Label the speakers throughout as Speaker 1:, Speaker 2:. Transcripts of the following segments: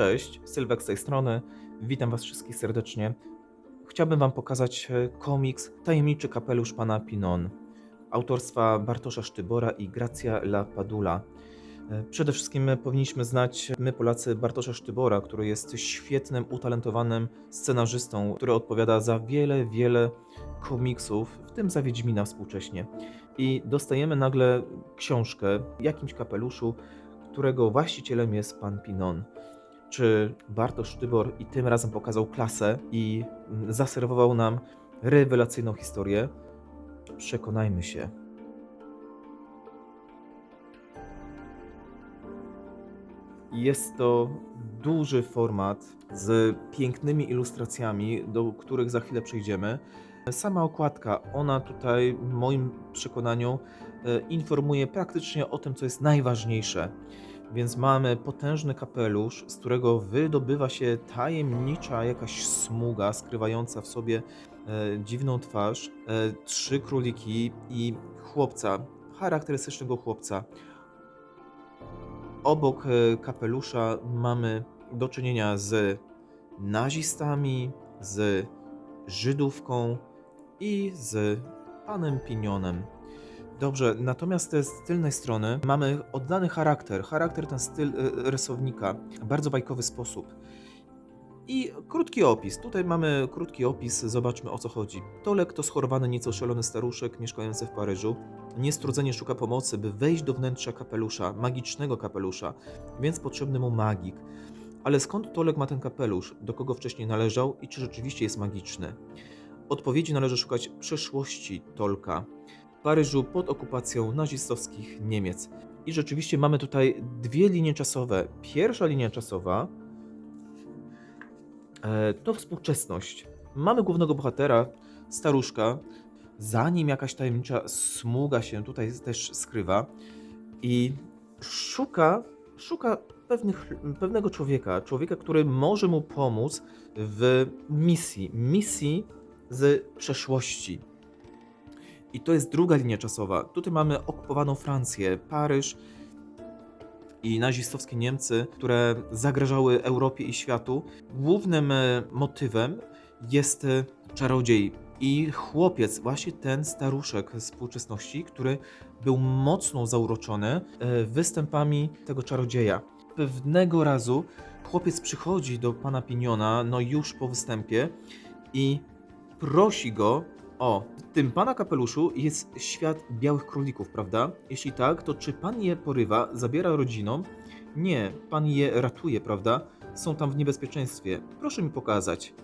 Speaker 1: Cześć, Sylwek z tej strony. Witam Was wszystkich serdecznie. Chciałbym Wam pokazać e, komiks Tajemniczy kapelusz pana Pinon autorstwa Bartosza Sztybora i Gracja La Padula. E, Przede wszystkim powinniśmy znać my Polacy Bartosza Sztybora, który jest świetnym, utalentowanym scenarzystą, który odpowiada za wiele, wiele komiksów, w tym za Wiedźmina współcześnie. I dostajemy nagle książkę w jakimś kapeluszu, którego właścicielem jest pan Pinon. Czy Bartosz Sztybor i tym razem pokazał klasę i zaserwował nam rewelacyjną historię? Przekonajmy się. Jest to duży format z pięknymi ilustracjami, do których za chwilę przejdziemy. Sama okładka, ona tutaj w moim przekonaniu e, informuje praktycznie o tym, co jest najważniejsze. Więc mamy potężny kapelusz, z którego wydobywa się tajemnicza jakaś smuga skrywająca w sobie e, dziwną twarz, e, trzy króliki i chłopca, charakterystycznego chłopca. Obok e, kapelusza mamy do czynienia z nazistami, z Żydówką i z panem Pinionem. Dobrze, natomiast z tylnej strony mamy oddany charakter, charakter ten styl e, rysownika, bardzo bajkowy sposób. I krótki opis. Tutaj mamy krótki opis, zobaczmy o co chodzi. Tolek to schorowany, nieco szalony staruszek mieszkający w Paryżu. Niestrudzenie szuka pomocy, by wejść do wnętrza kapelusza, magicznego kapelusza, więc potrzebny mu magik. Ale skąd Tolek ma ten kapelusz? Do kogo wcześniej należał i czy rzeczywiście jest magiczny? Odpowiedzi należy szukać przeszłości Tolka. Paryżu pod okupacją nazistowskich Niemiec. I rzeczywiście mamy tutaj dwie linie czasowe. Pierwsza linia czasowa e, to współczesność. Mamy głównego bohatera, staruszka, za nim jakaś tajemnicza smuga się tutaj też skrywa i szuka, szuka pewnych, pewnego człowieka, człowieka, który może mu pomóc w misji, misji z przeszłości. I to jest druga linia czasowa. Tutaj mamy okupowaną Francję, Paryż i nazistowskie Niemcy, które zagrażały Europie i światu. Głównym e, motywem jest e, czarodziej i chłopiec, właśnie ten staruszek z współczesności, który był mocno zauroczony e, występami tego czarodzieja. Pewnego razu chłopiec przychodzi do pana Piniona, no już po występie i prosi go o, tym pana kapeluszu jest świat białych królików, prawda? Jeśli tak, to czy pan je porywa, zabiera rodzinom? Nie, pan je ratuje, prawda? Są tam w niebezpieczeństwie. Proszę mi pokazać.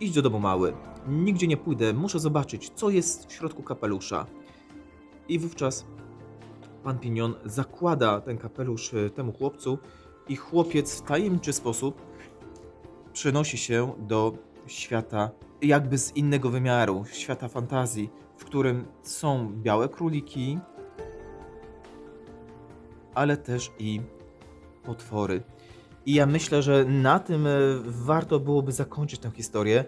Speaker 1: Idź do domu mały. Nigdzie nie pójdę, muszę zobaczyć, co jest w środku kapelusza. I wówczas pan Pinion zakłada ten kapelusz e, temu chłopcu i chłopiec w tajemniczy sposób przenosi się do świata jakby z innego wymiaru, świata fantazji, w którym są białe króliki, ale też i potwory. I ja myślę, że na tym e, warto byłoby zakończyć tę historię,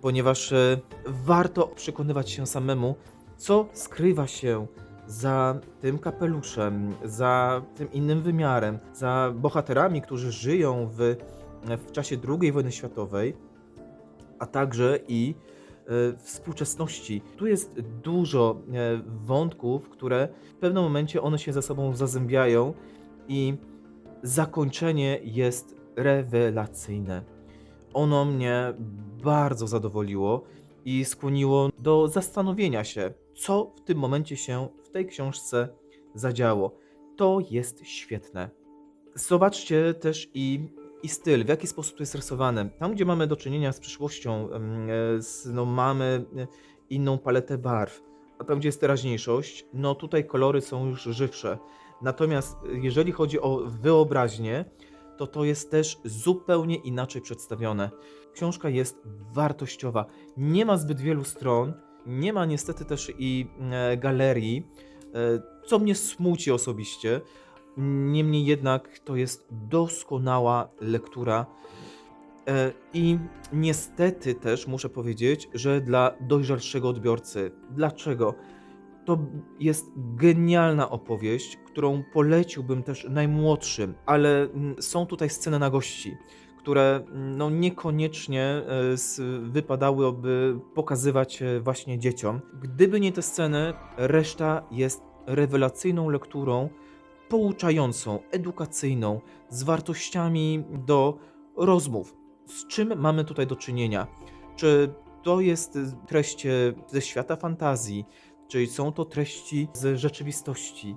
Speaker 1: ponieważ e, warto przekonywać się samemu, co skrywa się za tym kapeluszem, za tym innym wymiarem, za bohaterami, którzy żyją w, w czasie II wojny światowej, a także i e, współczesności. Tu jest dużo e, wątków, które w pewnym momencie one się ze sobą zazębiają i zakończenie jest rewelacyjne. Ono mnie bardzo zadowoliło i skłoniło do zastanowienia się, co w tym momencie się w tej książce zadziało. To jest świetne. Zobaczcie też i, i styl, w jaki sposób to jest rysowane. Tam, gdzie mamy do czynienia z przyszłością, e, z, no, mamy e, inną paletę barw, a tam, gdzie jest teraźniejszość, no tutaj kolory są już żywsze. Natomiast e, jeżeli chodzi o wyobraźnię, to to jest też zupełnie inaczej przedstawione. Książka jest wartościowa. Nie ma zbyt wielu stron, nie ma niestety też i galerii, co mnie smuci osobiście. Niemniej jednak to jest doskonała lektura. E, I niestety też muszę powiedzieć, że dla dojrzalszego odbiorcy. Dlaczego? To jest genialna opowieść, którą poleciłbym też najmłodszym, ale mm, są tutaj sceny na gości, które mm, no, niekoniecznie e, wypadałyby pokazywać e, właśnie dzieciom. Gdyby nie te sceny, reszta jest rewelacyjną lekturą, pouczającą, edukacyjną, z wartościami do rozmów. Z czym mamy tutaj do czynienia? Czy to jest treść ze świata fantazji, czy są to treści z rzeczywistości?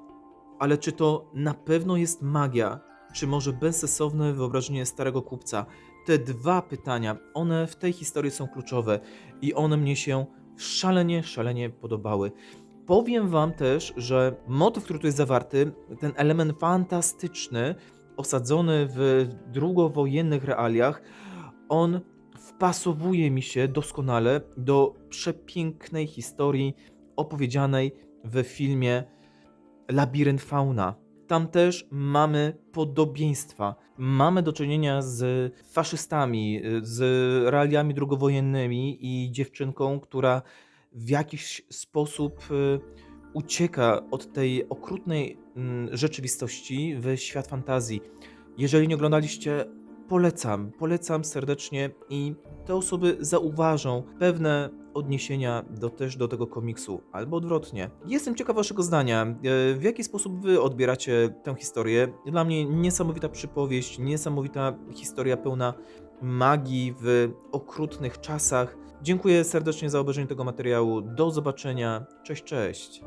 Speaker 1: Ale czy to na pewno jest magia, czy może bezsensowne wyobrażenie starego kupca? Te dwa pytania, one w tej historii są kluczowe i one mnie się szalenie, szalenie podobały. Powiem Wam też, że motyw, który tu jest zawarty, ten element fantastyczny, osadzony w drugowojennych realiach, on wpasowuje mi się doskonale do przepięknej historii opowiedzianej w filmie Labirynt Fauna. Tam też mamy podobieństwa. Mamy do czynienia z faszystami, z realiami drugowojennymi i dziewczynką, która w jakiś sposób y, ucieka od tej okrutnej mm, rzeczywistości w świat fantazji. Jeżeli nie oglądaliście, polecam, polecam serdecznie i te osoby zauważą pewne odniesienia do, też do tego komiksu, albo odwrotnie. Jestem ciekaw waszego zdania. E, W jaki sposób wy odbieracie tę historię? Dla mnie niesamowita przypowieść, niesamowita historia pełna magii w okrutnych czasach. Dziękuję serdecznie za obejrzenie tego materiału. Do zobaczenia. Cześć, cześć.